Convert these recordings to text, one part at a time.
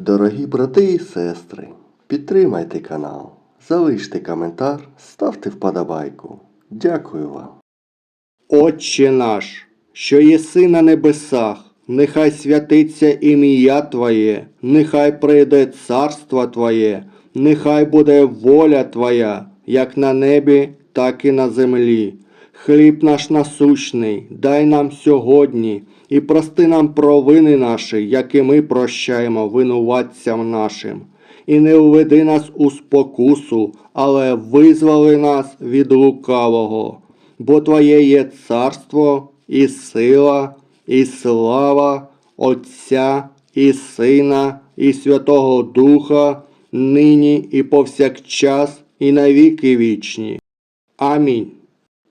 Дорогі брати і сестри, підтримайте канал, залиште коментар, ставте вподобайку. Дякую вам. Отче наш, що єси на небесах, нехай святиться ім'я Твоє, нехай прийде царство Твоє, нехай буде воля Твоя, як на небі, так і на землі. Хліб наш насущний, дай нам сьогодні, і прости нам провини наші, як і ми прощаємо винуватцям нашим. І не уведи нас у спокусу, але визволи нас від лукавого бо Твоє є царство і сила, і слава Отця і Сина, і Святого Духа, нині і повсякчас, і навіки вічні. Амінь.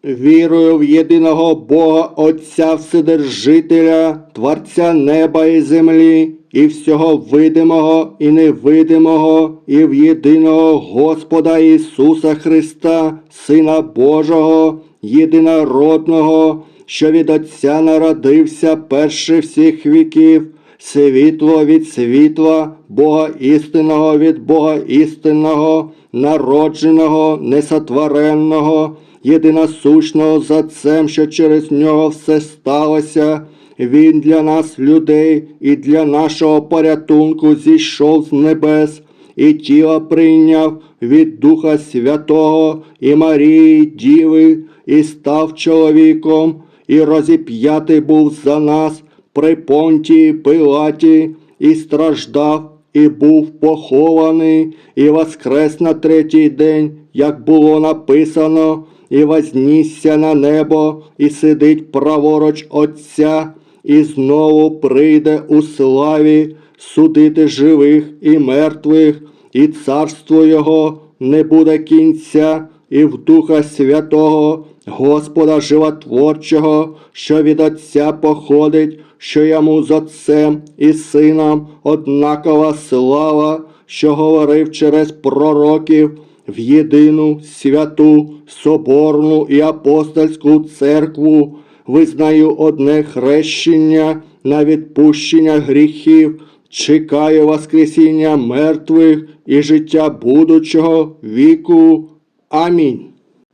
Вірую в єдиного Бога Отця Вседержителя, Творця неба і землі, і всього видимого і невидимого, і в єдиного Господа Ісуса Христа, Сина Божого, єдинородного, що від Отця народився перше всіх віків, світло від світла, Бога істинного від Бога істинного, народженого, несотвореного, єдиносущного з Отцем, що через нього все сталося. Він для нас, людей, і для нашого порятунку зійшов з небес, і тіло прийняв від Духа Святого і Марії Діви, і став чоловіком, і розіп'ятий був за нас при понтії Пилаті, і страждав, і був похований, і воскрес на третій день, як було написано, і вознісся на небо, і сидить праворуч Отця, і знову прийде у славі судити живих і мертвих, і царство Його не буде кінця, і в Духа Святого, Господа Животворчого, що від Отця походить, що йому з Отцем і Сином однакова слава, що говорив через пророків в єдину святу, соборну і апостольську церкву, визнаю одне хрещення на відпущення гріхів, чекаю Воскресіння мертвих і життя будучого віку. Амінь.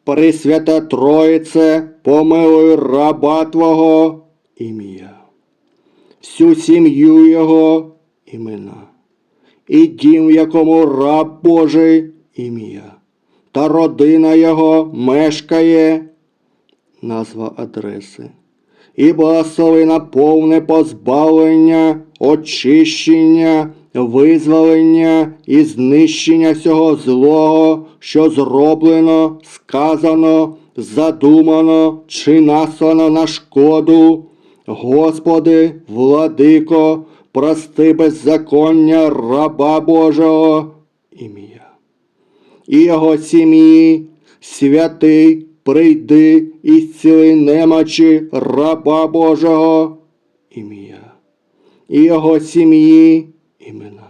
Пресвята Троїце, помилуй раба Твого ім'я, всю сім'ю Його імена, і дім, якому раб Божий ім'я, та родина Його мешкає, назва адреси, і благослови на повне позбавлення, очищення, визволення і знищення всього злого, що зроблено, сказано, задумано чи наслано на шкоду. Господи, владико, прости беззаконня раба Божого. Ім'я і його сім'ї, святий, прийди і зціли немочі раба Божого ім'я, і його сім'ї імена.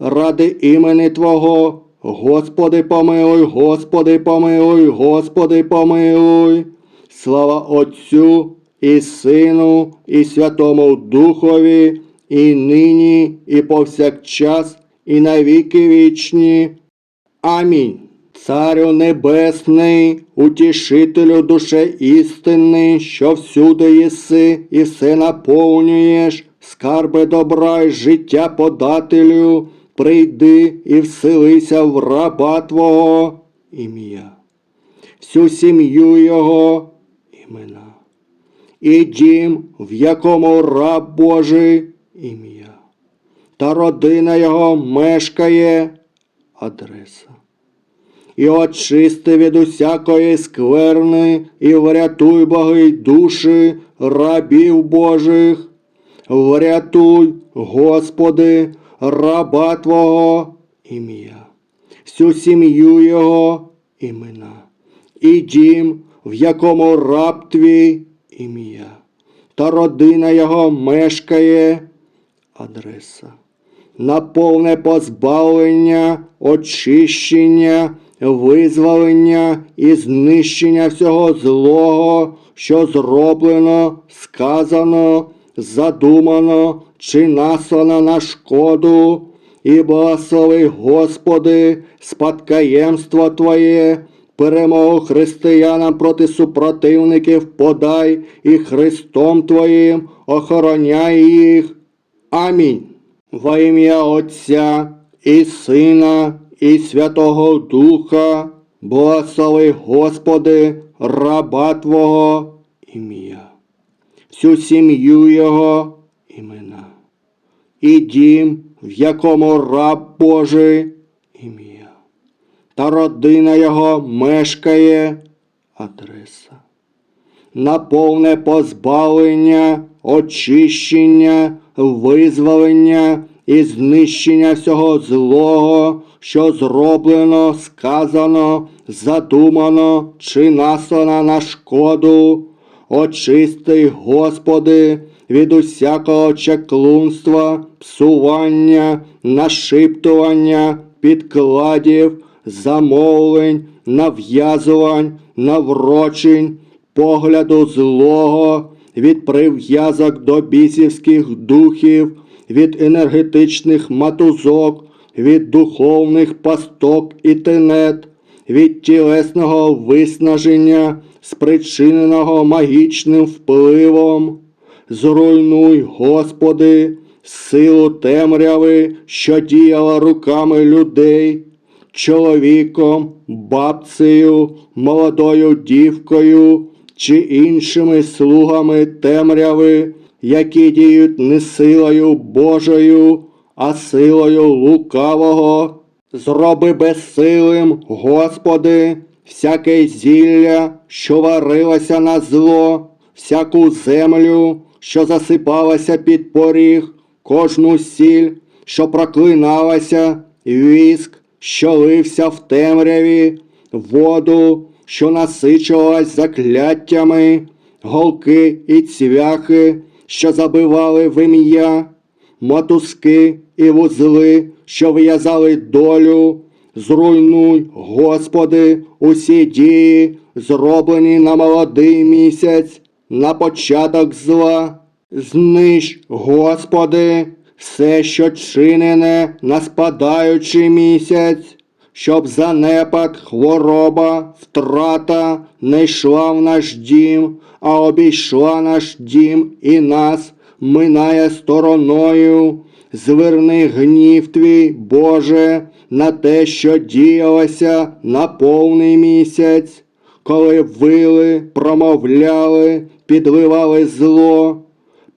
Ради імені Твого, Господи помилуй, Господи помилуй, Господи помилуй, слава Отцю і Сину, і Святому Духові, і нині, і повсякчас, і навіки вічні. Амінь. Царю Небесний, утішителю душе істинний, що всюди єси і все наповнюєш, скарби добра й життя подателю, прийди і вселися в раба Твого ім'я, всю сім'ю Його імена, і дім, в якому раб Божий ім'я, та родина Його мешкає адреса. І очисти від усякої скверни, і врятуй, боги, душі рабів Божих. Врятуй, Господи, раба Твого ім'я, всю сім'ю Його імена, і дім, в якому раб твій ім'я, та родина Його мешкає адреса на повне позбавлення, очищення, визволення і знищення всього злого, що зроблено, сказано, задумано чи наслано на шкоду, і благослови, Господи, спадкоємство Твоє, перемогу християнам проти супротивників подай і Христом Твоїм охороняй їх. Амінь. Во ім'я Отця і Сина, і Святого Духа, благослови, Господи, раба Твого ім'я, всю сім'ю Його імена, і дім, в якому раб Божий ім'я, та родина Його мешкає адреса. На повне позбавлення, очищення, визволення і знищення всього злого, що зроблено, сказано, задумано чи наслано на шкоду. Очисти, Господи, від усякого чеклунства, псування, нашиптування, підкладів, замовлень, нав'язувань, наврочень, погляду злого, від прив'язок до бісівських духів, від енергетичних матузок, від духовних пасток і тенет, від тілесного виснаження, спричиненого магічним впливом. Зруйнуй, Господи, силу темряви, що діяла руками людей, чоловіком, бабцею, молодою дівкою чи іншими слугами темряви, які діють не силою Божою, а силою лукавого. Зроби безсилим, Господи, всяке зілля, що варилося на зло, всяку землю, що засипалася під поріг, кожну сіль, що проклиналася, віск, що лився в темряві, воду, що насичувалась закляттями, голки і цвяхи, що забивали в ім'я, мотузки і вузли, що в'язали долю. Зруйнуй, Господи, усі дії, зроблені на молодий місяць, на початок зла. Знищ, Господи, все, що чинене на спадаючий місяць, щоб занепад, хвороба, втрата не йшла в наш дім, а обійшла наш дім і нас минає стороною. Зверни гнів твій, Боже, на те, що діялося на повний місяць, коли вили, промовляли, підливали зло,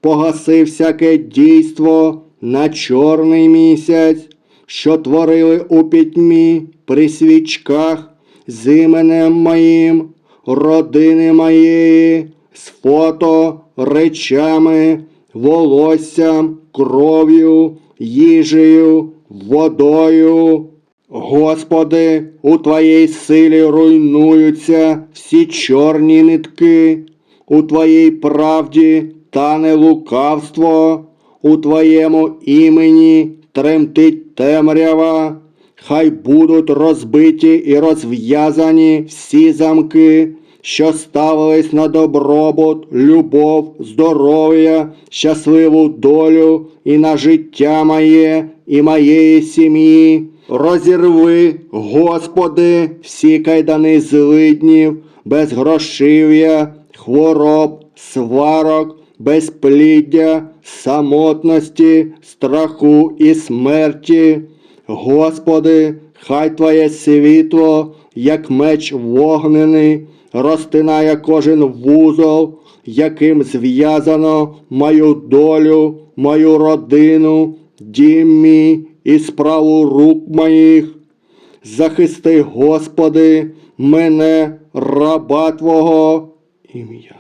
погаси всяке дійство на чорний місяць, що творили у пітьмі при свічках з іменем моїм, родини моєї, з фото, речами, волоссям, кров'ю, їжею, водою. Господи, у Твоїй силі руйнуються всі чорні нитки, у Твоїй правді тане лукавство, у Твоєму імені тремтить темрява, хай будуть розбиті і розв'язані всі замки, що ставились на добробут, любов, здоров'я, щасливу долю і на життя моє і моєї сім'ї. Розірви, Господи, всі кайдани злиднів, безгрошив'я, хвороб, сварок, безпліддя, самотності, страху і смерті. Господи, хай Твоє світло, як меч вогнений, розтинає кожен вузол, яким зв'язано мою долю, мою родину, дім мій і справу рук моїх. Захисти, Господи, мене, раба Твого ім'я,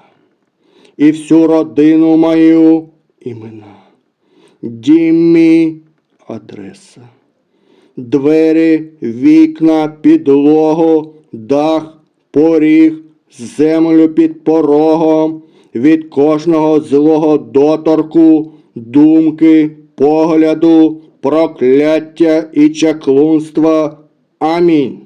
і всю родину мою імена, дім адреса, двері, вікна, підлогу, дах, поріг, землю під порогом, від кожного злого доторку, думки, погляду, прокляття і чаклунства. Амінь.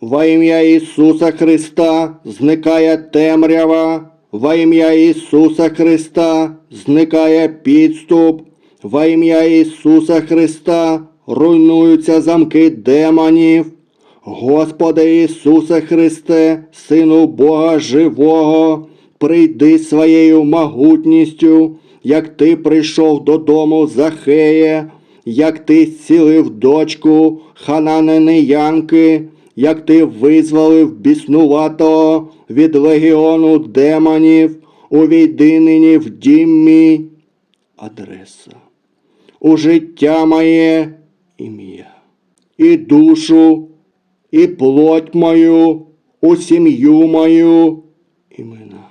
Во ім'я Ісуса Христа зникає темрява, Во ім'я Ісуса Христа зникає підступ. Во ім'я Ісуса Христа руйнуються замки демонів. Господи Ісусе Христе, Сину Бога Живого, прийди своєю могутністю, як ти прийшов додому Захея, як ти зцілив дочку Хананеянки, як ти визволив біснуватого від легіону демонів, увійди нині в дім мій. Адреса. У життя моє ім'я, і душу, і плоть мою, у сім'ю мою імена.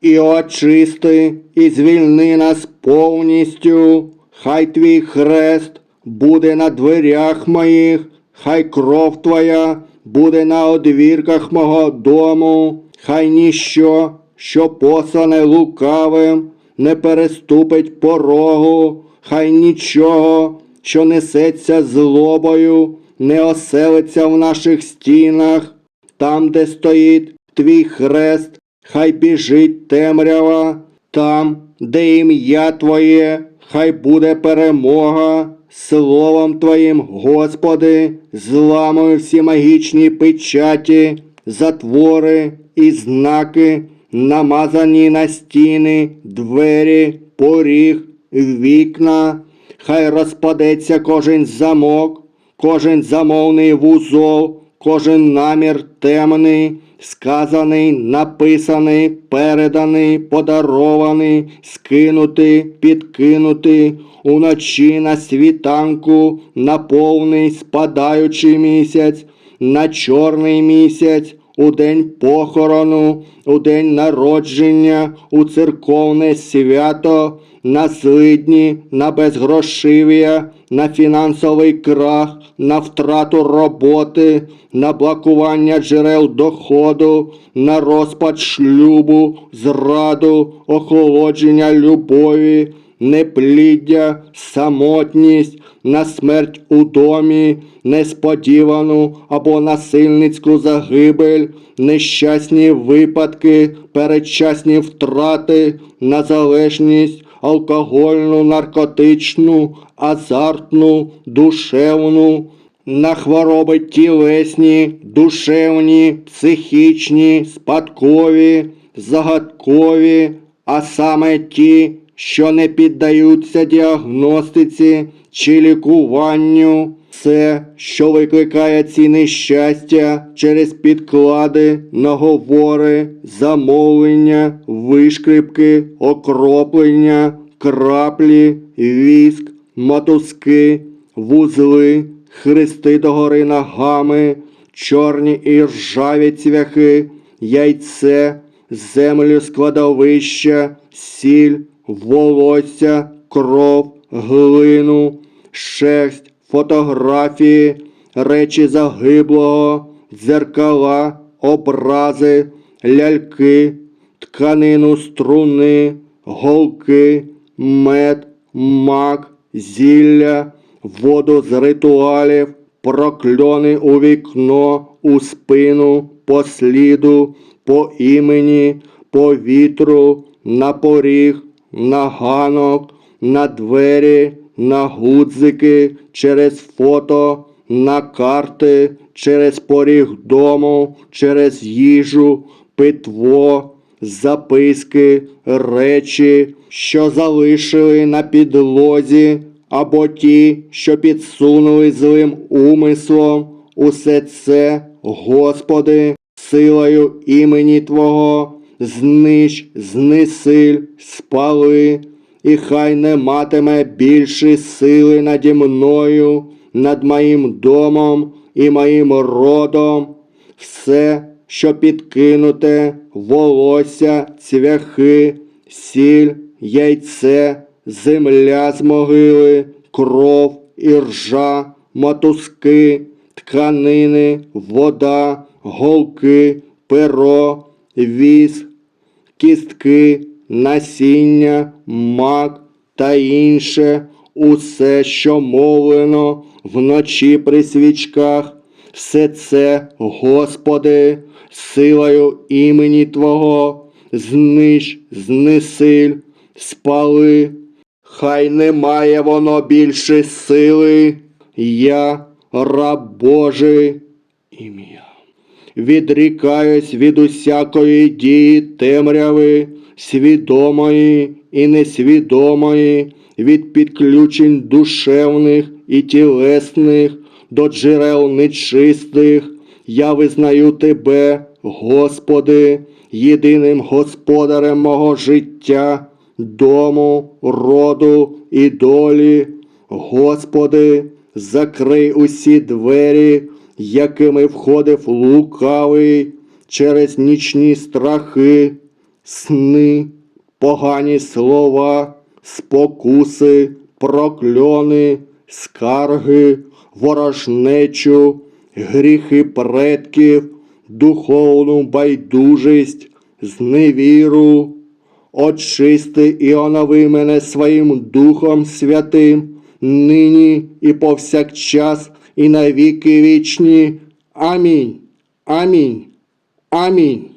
І очисти, і звільни нас повністю, хай твій хрест буде на дверях моїх, хай кров твоя буде на одвірках мого дому, хай ніщо, що послане лукавим, не переступить порогу, хай нічого, що несеться злобою, не оселиться в наших стінах, там, де стоїть твій хрест, хай біжить темрява, там, де ім'я Твоє, хай буде перемога. Словом Твоїм, Господи, зламую всі магічні печаті, затвори і знаки, намазані на стіни, двері, поріг, вікна, хай розпадеться кожен замок, кожен замовний вузол, кожен намір темний, сказаний, написаний, переданий, подарований, скинутий, підкинутий, уночі на світанку, на повний спадаючий місяць, на чорний місяць, у день похорону, у день народження, у церковне свято, на злидні, на безгрошив'я, на фінансовий крах, на втрату роботи, на блокування джерел доходу, на розпад шлюбу, зраду, охолодження любові, непліддя, самотність, на смерть у домі, несподівану або насильницьку загибель, нещасні випадки, передчасні втрати, на залежність, алкогольну, наркотичну, азартну, душевну, на хвороби тілесні, душевні, психічні, спадкові, загадкові, а саме ті, що не піддаються діагностиці чи лікуванню. Це, що викликає ці нещастя через підклади, наговори, замовлення, вишкрипки, окроплення, краплі, віск, мотузки, вузли, хрести догори ногами, чорні і ржаві цвяхи, яйце, землю складовища, сіль, волосся, кров, глину, шерсть, фотографії, речі загиблого, дзеркала, образи, ляльки, тканину струни, голки, мед, мак, зілля, воду з ритуалів, прокльони у вікно, у спину, по сліду, по імені, по вітру, на поріг, на ганок, на двері, на гудзики, через фото, на карти, через поріг дому, через їжу, питво, записки, речі, що залишили на підлозі, або ті, що підсунули злим умислом, усе це, Господи, силою імені Твого, знищ, знесиль, спали, і хай не матиме більше сили наді мною, над моїм домом і моїм родом, все, що підкинуте, волосся, цвяхи, сіль, яйце, земля з могили, кров і ржа, мотузки, тканини, вода, голки, перо, віск, кістки, насіння, мак та інше, усе, що мовлено вночі при свічках, все це, Господи, силою імені Твого, знищ, знесиль, спали. Хай не має воно більше сили. Я, раб Божий, ім'я. Відрікаюсь від усякої дії темряви, свідомої і несвідомої, від підключень душевних і тілесних до джерел нечистих. Я визнаю Тебе, Господи, єдиним господарем мого життя, дому, роду і долі. Господи, закрий усі двері, якими входив лукавий через нічні страхи, сни, погані слова, спокуси, прокльони, скарги, ворожнечу, гріхи предків, духовну байдужість, зневіру. Очисти і онови мене своїм Духом Святим, нині і повсякчас, і на віки вічні. Амінь. Амінь. Амінь.